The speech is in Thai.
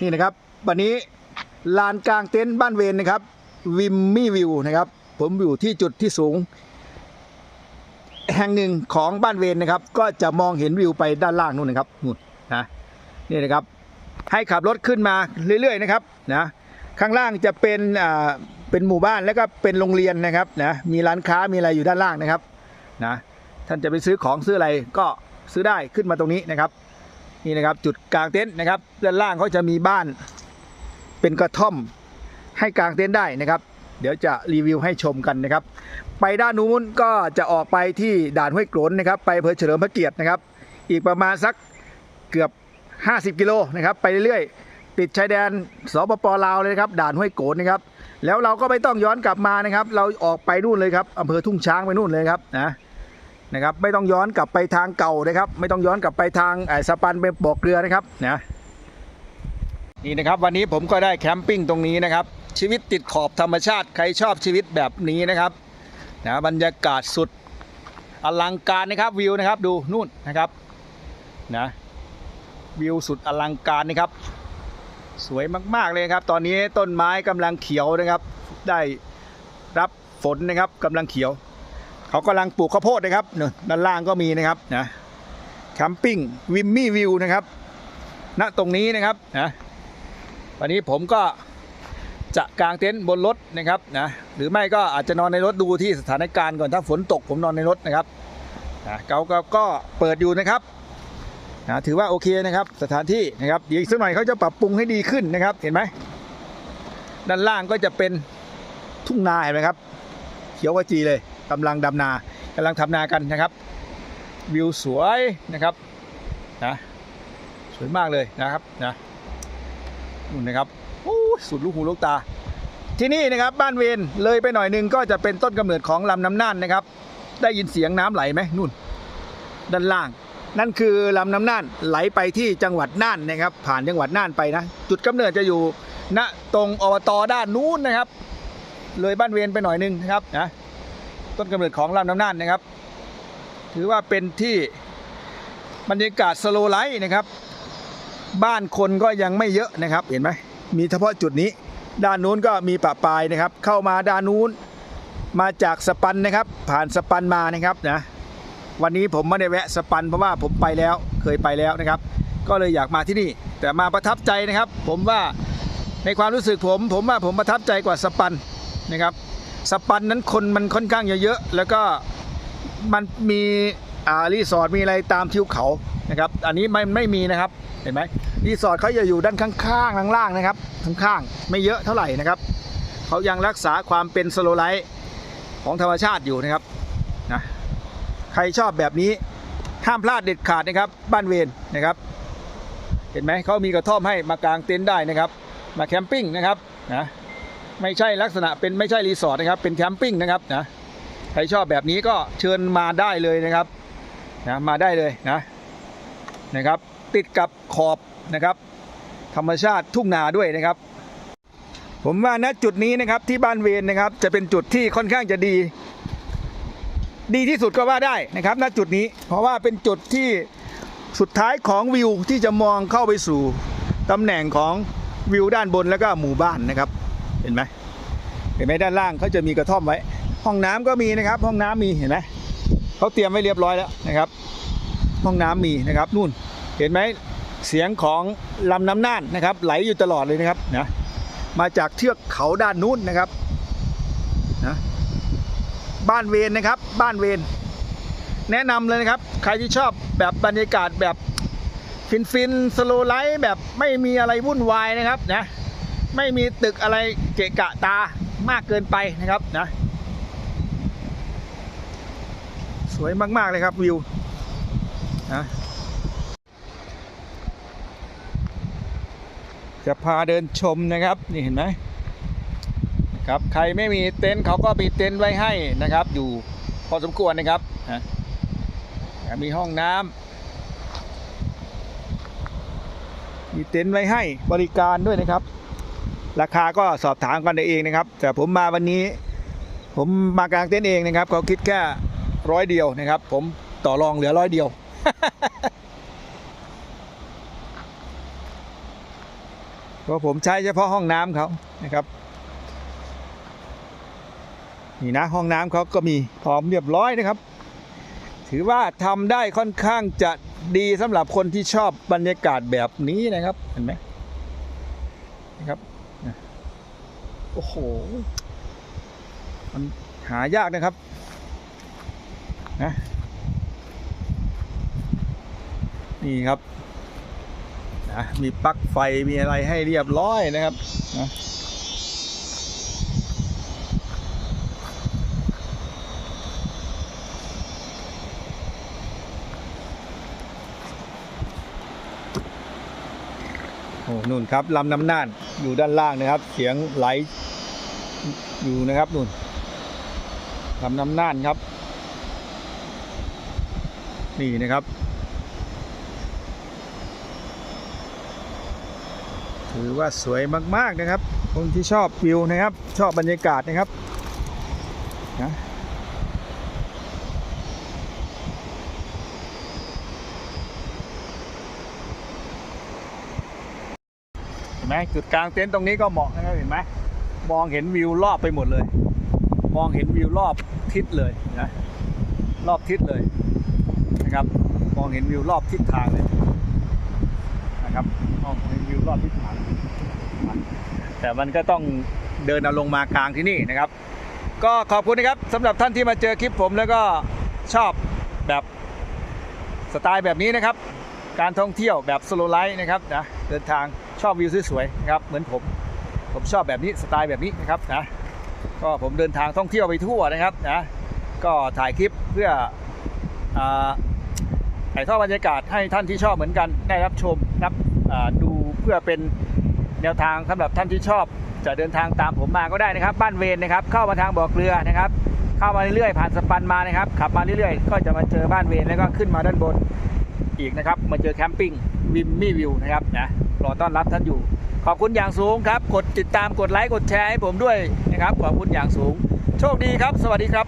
นี่นะครับ วันนี้ลานกลางเต็นท์บ้านเวนนะครับ วิมมี่วิวนะครับ ผมอยู่ที่จุดที่สูง แห่งหนึ่งของบ้านเวนนะครับ ก็จะมองเห็นวิวไปด้านล่างนู่นนะครับนู่นนะนี่นะครับ ให้ขับรถขึ้นมาเรื่อยๆนะครับนะข้างล่างจะเป็นอ่าเป็นหมู่บ้านแล้วก็เป็นโรงเรียนนะครับนะมีร้านค้ามีอะไรอยู่ด้านล่างนะครับนะท่านจะไปซื้อของซื้ออะไรก็ซื้อได้ขึ้นมาตรงนี้นะครับ นี่นะครับจุดกลางเต็นท์นะครับด้านล่างเขาจะมีบ้านเป็นกระท่อมให้กลางเต็นท์ได้นะครับ เดี๋ยวจะรีวิวให้ชมกันนะครับ ไปด้านนู้นก็จะออกไปที่ด่านห้วยโกลนนะครับ ไปอำเภอเฉลิมพระเกียรตินะครับ อีกประมาณสักเกือบ 50 กิโลนะครับ ไปเรื่อยๆ ติดชายแดนสปปลาวเลยนะครับ ด่านห้วยโกลนนะครับ แล้วเราก็ไม่ต้องย้อนกลับมานะครับ เราออกไปนู่นเลยครับอำเภอทุ่งช้างไปนู่นเลยครับนะ นะครับไม่ต้องย้อนกลับไปทางเก่านะครับ ไม่ต้องย้อนกลับไปทางไอ้สปันไปบ่อเกลือนะครับนะนี่นะครับวันนี้ผมก็ได้แคมปิ้งตรงนี้นะครับ ชีวิตติดขอบธรรมชาติใครชอบชีวิตแบบนี้นะครับนะบรรยากาศสุดอลังการนะครับวิวนะครับดูนู่นนะครับนะวิวสุดอลังการนะครับ สวยมากๆเลยครับ ตอนนี้ต้นไม้กำลังเขียวนะครับ ได้รับฝนนะครับกำลังเขียว เขากำลังปลูกข้าวโพดนะครับเนี่ยด้านล่างก็มีนะครับนะแคมปิ้งวิมมี่วิวนะครับณตรงนี้นะครับนะวันนี้ผมก็จะกางเต็นท์บนรถนะครับนะหรือไม่ก็อาจจะนอนในรถดูที่สถานการณ์ก่อนถ้าฝนตกผมนอนในรถนะครับนะเขาก็ก็เปิดอยู่นะครับนะถือว่าโอเคนะครับสถานที่นะครับเดี๋ยวอีกสักหน่อยเขาจะปรับปรุงให้ดีขึ้นนะครับเห็นไหมด้านล่างก็จะเป็นทุ่งนาเห็นไหมครับ เขียวกจีเลยกำลังดำนากำลังทำนากันนะครับ วิวสวยนะครับนะสวยมากเลยนะครับนะนู่นนะครับโอ้สุดลูกหูลูกตา ที่นี่นะครับบ้านเวนเลยไปหน่อยหนึงก็จะเป็นต้นกำเนิดของลำน้ำน่านนะครับ ได้ยินเสียงน้ำไหลไหมนู่น ด้านล่าง นั่นคือลำน้ำน่านไหลไปที่จังหวัดน่านนะครับ ผ่านจังหวัดน่านไปนะ จุดกำเนิดจะอยู่ณตรงอบตด้านนู้นนะครับ เลยบ้านเวนไปหน่อยนึงนะครับนะต้นกำเนิดของลำน้ำน่านนะครับ ถือว่าเป็นที่บรรยากาศสโลไลท์นะครับ บ้านคนก็ยังไม่เยอะนะครับ เห็นไหมมีเฉพาะจุดนี้ ด้านนู้นก็มีปะปายนะครับ เข้ามาด้านนู้นมาจากสปันนะครับ ผ่านสปันมานะครับนะวันนี้ผมไม่ได้แวะสปันเพราะว่าผมไปแล้วเคยไปแล้วนะครับ ก็เลยอยากมาที่นี่ แต่มาประทับใจนะครับ ผมว่าในความรู้สึกผม ผมว่าผมประทับใจกว่าสปัน นะครับสปันนั้นคนมันค่อนข้างเยอะๆแล้วก็มันมีอ่ารีสอร์ทมีอะไรตามทิวเขานะครับ อันนี้ไม่ไม่มีนะครับเห็นไหมรีสอร์ทเขาจะอยู่ด้านข้างๆล่างๆนะครับข้างๆไม่เยอะเท่าไหร่นะครับเขายังรักษาความเป็นสโลไลท์ของธรรมชาติอยู่นะครับนะใครชอบแบบนี้ห้ามพลาดเด็ดขาดนะครับ บ้านเวนนะครับ เห็นไหมเขามีกระท่อมให้มากางเต็นท์ได้นะครับ มาแคมปิ้งนะครับนะ ไม่ใช่ลักษณะเป็นไม่ใช่รีสอร์ทนะครับเป็นแคมปิ้งนะครับนะใครชอบแบบนี้ก็เชิญมาได้เลยนะครับนะมาได้เลยนะนะครับ ติดกับขอบนะครับ ธรรมชาติทุ่งนาด้วยนะครับ ผมว่าณจุดนี้นะครับที่บ้านเวนนะครับ จะเป็นจุดที่ค่อนข้างจะดี ดีที่สุดก็ว่าได้นะครับณจุดนี้ เพราะว่าเป็นจุดที่สุดท้ายของวิวที่จะมองเข้าไปสู่ตำแหน่งของวิวด้านบนแล้วก็หมู่บ้านนะครับ เห็นไหมเห็นไหมด้านล่างเขาจะมีกระท่อมไว้ ห้องน้ำก็มีนะครับ ห้องน้ำมีเห็นไหมเขาเตรียมไว้เรียบร้อยแล้วนะครับ ห้องน้ำมีนะครับนู่นเห็นไหมเสียงของลำน้ำน่านนะครับ ไหลอยู่ตลอดเลยนะครับนะมาจากเทือกเขาด้านนู้นนะครับนะบ้านเวนนะครับ บ้านเวนแนะนำเลยนะครับ ใครที่ชอบแบบบรรยากาศแบบฟินฟินสโลไลท์แบบไม่มีอะไรวุ่นวายนะครับนะ ไม่มีตึกอะไรเกะกะตามากเกินไปนะครับนะ สวยมากๆเลยครับวิวนะจะพาเดินชมนะครับนี่เห็นไหมครับใครไม่มีเต็นท์เขาก็มีเต็นท์ไว้ให้นะครับ อยู่พอสมควรนะครับนะมีห้องน้ำมีเต็นท์ไว้ให้บริการด้วยนะครับ ราคาก็สอบถามกันเองนะครับ แต่ผมมาวันนี้ ผมมากางเต็นท์เองนะครับเขาคิดแค่ร้อยเดียวนะครับ ผมต่อรองเหลือร้อยเดียวเพราะผมใช้เฉพาะห้องน้ำเขานะครับนี่นะห้องน้ำเขาก็มีพร้อมเรียบร้อยนะครับ ถือว่าทำได้ค่อนข้างจะดีสำหรับคนที่ชอบบรรยากาศแบบนี้นะครับเห็นไหมนะครับ โอ้โห มันหายากนะครับ นะ นี่ครับ นะ มีปลั๊กไฟ มีอะไรให้เรียบร้อยนะครับ นะโอ้นู่นครับลำน้ำน่าน อยู่ด้านล่างนะครับ เสียงไหลอยู่นะครับนู่นลำน้ำน่านครับ นี่นะครับ ถือว่าสวยมาก ๆ นะครับคนที่ชอบวิวนะครับ ชอบบรรยากาศนะครับนะ ห็นไหมจุดกลางเต็นท์ตรงนี้ก็เหมาะนะครับเห็นไหมมองเห็นวิวรอบไปหมดเลย มองเห็นวิวรอบทิศเลยนะรอบทิศเลยนะครับ มองเห็นวิวรอบทิศทางเลยนะครับมองเห็นวิวรอบทิศทาง แต่มันก็ต้องเดินเอาลงมากลางที่นี่นะครับ ก็ขอบคุณนะครับสำหรับท่านที่มาเจอคลิปผมแล้วก็ชอบแบบสไตล์แบบนี้นะครับ การท่องเที่ยวแบบสโลไลท์นะครับนะเดินทาง ชอบวิวสวยๆนะครับเหมือนผม ผมชอบแบบนี้สไตล์แบบนี้นะครับนะก็ผมเดินทางท่องเที่ยวไปทั่วนะครับนะก็ถ่ายคลิปเพื่ออถ่ายทอดบรรยากาศให้ท่านที่ชอบเหมือนกันได้รับชมรับดูเพื่อเป็นแนวทางสำหรับท่านที่ชอบ จะเดินทางตามผมมาก็ได้นะครับ บ้านเวรนะครับ เข้ามาทางบ่อเกลือนะครับ เข้ามาเรื่อยๆผ่านสปันมานะครับขับมาเรื่อยๆ ก็จะมาเจอบ้านเวรแล้วก็ขึ้นมาด้านบน อีกนะครับมาเจอแคมปิ้งวิมมี่วิวนะครับนะรอต้อนรับท่านอยู่ ขอบคุณอย่างสูงครับ กดติดตามกดไลค์กดแชร์ให้ผมด้วยนะครับขอบคุณอย่างสูง โชคดีครับ สวัสดีครับ